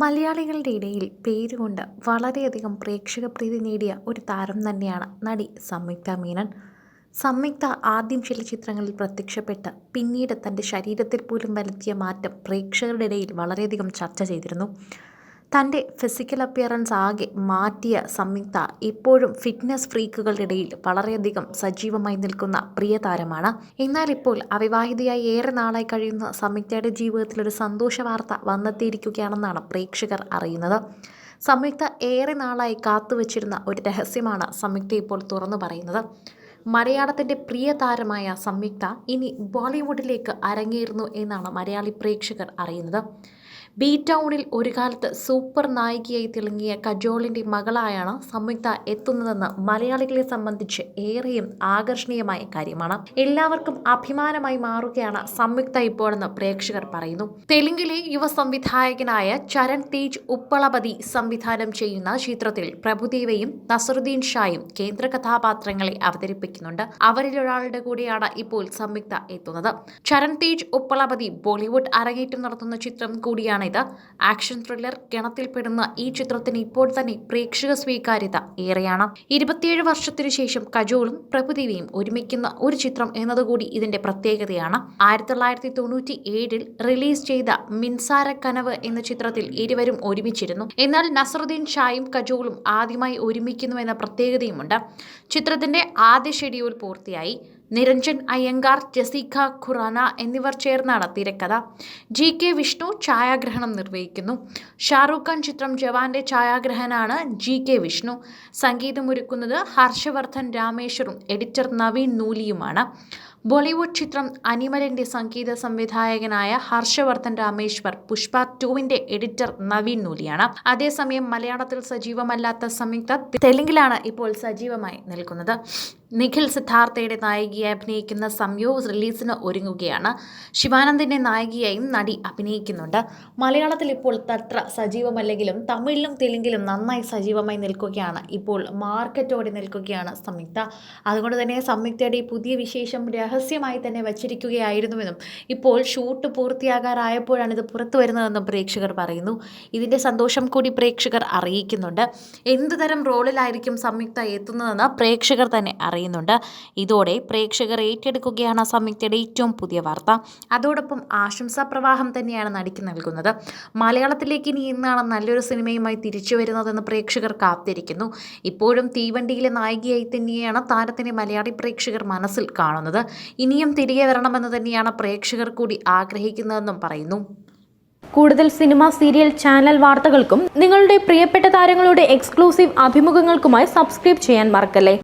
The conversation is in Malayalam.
മലയാളികളുടെ ഇടയിൽ പേരുകൊണ്ട് വളരെയധികം പ്രേക്ഷക പ്രീതി നേടിയ ഒരു താരം തന്നെയാണ് നടി സംയുക്ത മീനൻ. സംയുക്ത ആദ്യം ചില ചിത്രങ്ങളിൽ പ്രത്യക്ഷപ്പെട്ട് പിന്നീട് തന്റെ ശരീരത്തിൽ പോലും വരുത്തിയ മാറ്റം പ്രേക്ഷകരുടെ ഇടയിൽ വളരെയധികം ചർച്ച ചെയ്തിരുന്നു. തന്റെ ഫിസിക്കൽ അപ്പിയറൻസ് ആകെ മാറ്റിയ സംയുക്ത ഇപ്പോഴും ഫിറ്റ്നസ് ഫ്രീക്കുകളുടെ ഇടയിൽ വളരെയധികം സജീവമായി നിൽക്കുന്ന പ്രിയ താരമാണ്. എന്നാൽ ഇപ്പോൾ അവിവാഹിതയായി ഏറെ നാളായി കഴിയുന്ന സംയുക്തയുടെ ജീവിതത്തിൽ ഒരു സന്തോഷ വാർത്ത വന്നെത്തിയിരിക്കുകയാണെന്നാണ് പ്രേക്ഷകർ അറിയുന്നത്. സംയുക്ത ഏറെ നാളായി കാത്തുവച്ചിരുന്ന ഒരു രഹസ്യമാണ് സംയുക്ത ഇപ്പോൾ തുറന്നു പറയുന്നത്. മലയാളത്തിന്റെ പ്രിയ താരമായ സംയുക്ത ഇനി ബോളിവുഡിലേക്ക് അരങ്ങേറുന്നു എന്നാണ് മലയാളി പ്രേക്ഷകർ അറിയുന്നത്. ബി ടൗണിൽ ഒരു കാലത്ത് സൂപ്പർ നായികയായി തിളങ്ങിയ കജോളിന്റെ മകളായാണ് സംയുക്ത എത്തുന്നതെന്ന് മലയാളികളെ സംബന്ധിച്ച് ഏറെയും ആകർഷണീയമായ കാര്യമാണ്. എല്ലാവർക്കും അഭിമാനമായി മാറുകയാണ് സംയുക്ത ഇപ്പോഴെന്ന് പ്രേക്ഷകർ പറയുന്നു. തെലുങ്കിലെ യുവ സംവിധായകനായ ചരൺ തേജ് ഉപ്പളപതി സംവിധാനം ചെയ്യുന്ന ചിത്രത്തിൽ പ്രഭുദേവയും നസറുദ്ദീൻ ഷായും കേന്ദ്ര കഥാപാത്രങ്ങളെ അവതരിപ്പിക്കുന്നുണ്ട്. അവരിലൊരാളുടെ കൂടിയാണ് ഇപ്പോൾ സംയുക്ത എത്തുന്നത്. ചരൺ തേജ് ഉപ്പളപതി ബോളിവുഡ് അരങ്ങേറ്റം നടത്തുന്ന ചിത്രം കൂടിയാണിത് ആക്ഷൻ ത്രില്ലർ ഗണത്തിൽപ്പെടുന്ന ഈ ചിത്രത്തിന് ഇപ്പോൾ തന്നെ പ്രേക്ഷക സ്വീകാര്യത ഏറെയാണ്. ഇരുപത്തിയേഴ് വർഷത്തിനു ശേഷം കജോളും പ്രഭുദേവിയും ഒരുമിക്കുന്ന ഒരു ചിത്രം എന്നതുകൂടി ഇതിന്റെ പ്രത്യേകതയാണ്. ആയിരത്തി തൊള്ളായിരത്തി തൊണ്ണൂറ്റി ഏഴിൽ റിലീസ് ചെയ്ത മിൻസാര കനവ് എന്ന ചിത്രത്തിൽ ഇരുവരും ഒരുമിച്ചിരുന്നു. എന്നാൽ നസറുദ്ദീൻ ഷായും കജോളും ആദ്യമായി ഒരുമിക്കുന്നു എന്ന പ്രത്യേകതയുമുണ്ട്. ചിത്രത്തിന്റെ ആദ്യ ഷെഡ്യൂൾ പൂർത്തിയായി. നിരഞ്ജൻ അയ്യങ്കാർ ജസീഖ ഖുറാന എന്നിവർ ചേർന്നാണ് തിരക്കഥ. ജി കെ വിഷ്ണു ഛായാഗ്രഹണം നിർവഹിക്കുന്നു. ഷാറൂഖ് ഖാൻ ചിത്രം ജവാന്റെ ഛായാഗ്രഹനാണ് ജി കെ വിഷ്ണു. സംഗീതമൊരുക്കുന്നത് ഹർഷവർദ്ധൻ രാമേശ്വറും എഡിറ്റർ നവീൻ നൂലിയുമാണ്. ബോളിവുഡ് ചിത്രം അനിമലിന്റെ സംഗീത സംവിധായകനായ ഹർഷവർദ്ധൻ രാമേശ്വർ പുഷ്പ ടൂവിന്റെ എഡിറ്റർ നവീൻ നൂലിയാണ്. അതേസമയം മലയാളത്തിൽ സജീവമല്ലാത്ത സംയുക്ത തെലുങ്കിലാണ് ഇപ്പോൾ സജീവമായി നിൽക്കുന്നത്. നിഖിൽ സിദ്ധാർത്ഥയുടെ നായികയായി അഭിനയിക്കുന്ന സംയോ റിലീസിന് ഒരുങ്ങുകയാണ്. ശിവാനന്ദിന്റെ നായികയായും നടി അഭിനയിക്കുന്നുണ്ട്. മലയാളത്തിൽ ഇപ്പോൾ തത്ര സജീവമല്ലെങ്കിലും തമിഴിലും തെലുങ്കിലും നന്നായി സജീവമായി നിൽക്കുകയാണ്. ഇപ്പോൾ മാർക്കറ്റോടെ നിൽക്കുകയാണ് സംയുക്ത. അതുകൊണ്ട് തന്നെ സംയുക്തയുടെ പുതിയ വിശേഷം രഹസ്യമായി തന്നെ വച്ചിരിക്കുകയായിരുന്നുവെന്നും ഇപ്പോൾ ഷൂട്ട് പൂർത്തിയാകാറായപ്പോഴാണ് ഇത് പുറത്തു വരുന്നതെന്നും പ്രേക്ഷകർ പറയുന്നു. ഇതിന്റെ സന്തോഷം കൂടി പ്രേക്ഷകർ അറിയിക്കുന്നുണ്ട്. എന്തുതരം റോളിലായിരിക്കും സംയുക്ത എത്തുന്നതെന്ന് പ്രേക്ഷകർ തന്നെ അറിയുന്നുണ്ട് ഇതോടെ പ്രേക്ഷകർ ഏറ്റെടുക്കുകയാണ് സംയുക്തയുടെ ഏറ്റവും പുതിയ വാർത്ത. അതോടൊപ്പം ആശംസാ പ്രവാഹം തന്നെയാണ് നടിക്ക് നൽകുന്നത്. മലയാളത്തിലേക്ക് ഇനി ഇന്നാണ് നല്ലൊരു സിനിമയുമായി തിരിച്ചു വരുന്നതെന്ന് പ്രേക്ഷകർ കാത്തിരിക്കുന്നു. ഇപ്പോഴും തീവണ്ടിയിലെ നായികയായി തന്നെയാണ് താരത്തിനെ മലയാളി പ്രേക്ഷകർ മനസ്സിൽ കാണുന്നത്. ഇനിയും തിരികെ വരണമെന്ന് തന്നെയാണ് പ്രേക്ഷകർ കൂടി ആഗ്രഹിക്കുന്നതെന്നും പറയുന്നു. കൂടുതൽ സിനിമ സീരിയൽ ചാനൽ വാർത്തകൾക്കും നിങ്ങളുടെ പ്രിയപ്പെട്ട താരങ്ങളുടെ എക്സ്ക്ലൂസീവ് അഭിമുഖങ്ങൾക്കുമായി സബ്സ്ക്രൈബ് ചെയ്യാൻ മറക്കല്ലേ?